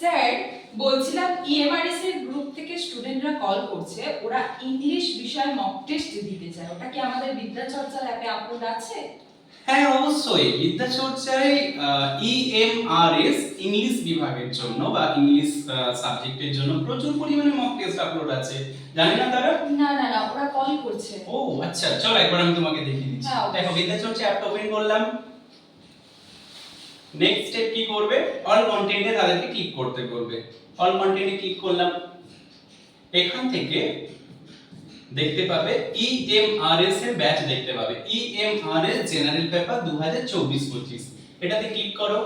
Sir বলছিলাম EMRS এর group থেকে স্টুডেন্টরা কল করছে ওরা ইংলিশ বিষয়ে মক টেস্ট দিতে চায়। ওটা কি আমাদের বিদ্যাচর্চা অ্যাপে আপলোড আছে? হ্যাঁ অবশ্যই। বিদ্যা বিদ্যাচর্চায় ইএমআরএস ইংলিশ বিভাগের জন্য বা ইংলিশ সাবজেক্টের জন্য প্রচুর পরিমাণে মক টেস্ট আপলোড আছে। জানি না তারা? না না না ওরা কল করছে। ও আচ্ছা চলো একবার আমি তোমাকে দেখিয়ে দিচ্ছি। হ্যাঁ। দেখো বিদ্যাচর্চা অ্যাপটা ওপেন করলাম। নেক্সট স্টেপ কি করবে? অল কন্টেন্টে তাদেরকে ক্লিক করতে বলবে অল কন্টেন্টে ক্লিক করলাম। এখান থেকে দেখতে পাবে ইএমআরএস এর ব্যাচ দেখতে পাবে। ইএমআরএস জেনারেল পেপার 2024 25 এটাতে ক্লিক করো।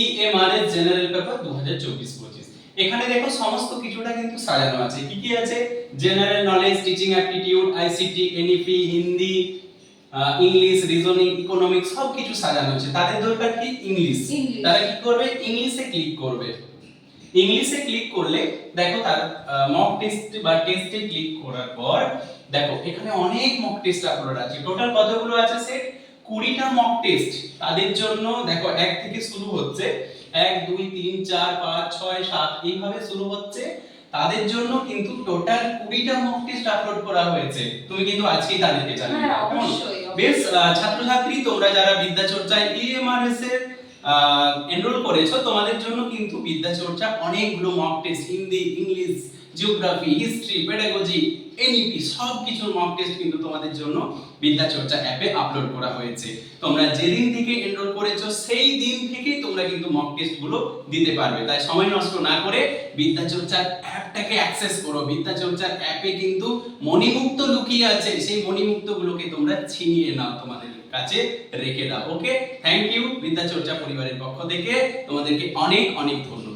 ইএমআরএস জেনারেল পেপার 2024 25 এখানে দেখো সমস্ত কিছুটা কিন্তু সাজানো আছে। কি কি আছে? General knowledge teaching aptitude ICT NEP Hindi English reasoning economics সব কিছু সাজানো আছে তাদের দরকার কি? ইংলিশ। তারা কি করবে? ইংলিশে ক্লিক করবে। ইংলিশে ক্লিক করলে দেখো তার মক টেস্ট বা টেস্টে ক্লিক করার পর দেখো এখানে অনেক মক টেস্ট আপলোড আছে। টোটাল কতগুলো আছে সেট কুড়িটা মক টেস্ট তাদের জন্য দেখো এক থেকে শুরু হচ্ছে। এক দুই তিন চার পাঁচ ছয় সাত এইভাবে শুরু হচ্ছে। তাদের জন্য কিন্তু টোটাল কুড়িটা মক টেস্ট আপলোড করা হয়েছে। তুমি কিন্তু আজকেই তাদেরকে জানিয়ে বেশ ছাত্রছাত্রী, তোমরা যারা বিদ্যাচর্চায় ইএমআরএস এর এনরোল করেছ, তোমাদের জন্য কিন্তু বিদ্যাচর্চা অনেকগুলো mock test Hindi, English geography history pedagogy NEP সব কিছুর মক টেস্ট কিন্তু তোমাদের জন্য বিদ্যাচর্চা অ্যাপে আপলোড করা হয়েছে। তোমরা যেদিন থেকে এনরোল করেছ, সেই দিন থেকেই তোমরা কিন্তু মক টেস্টগুলো দিতে পারবে। তাই সময় নষ্ট না করে বিদ্যাচর্চার অ্যাপটাকে অ্যাক্সেস করো। বিদ্যাচর্চার অ্যাপে কিন্তু মণিমুক্ত লুকিয়ে আছে। সেই মণিমুক্ত গুলোকে তোমরা ছিনিয়ে নাও তোমাদের কাছে রেখে দাও। ওকে থ্যাংক ইউ বিদ্যাচর্চা পরিবারের পক্ষ থেকে। তোমাদেরকে অনেক অনেক ধন্যবাদ।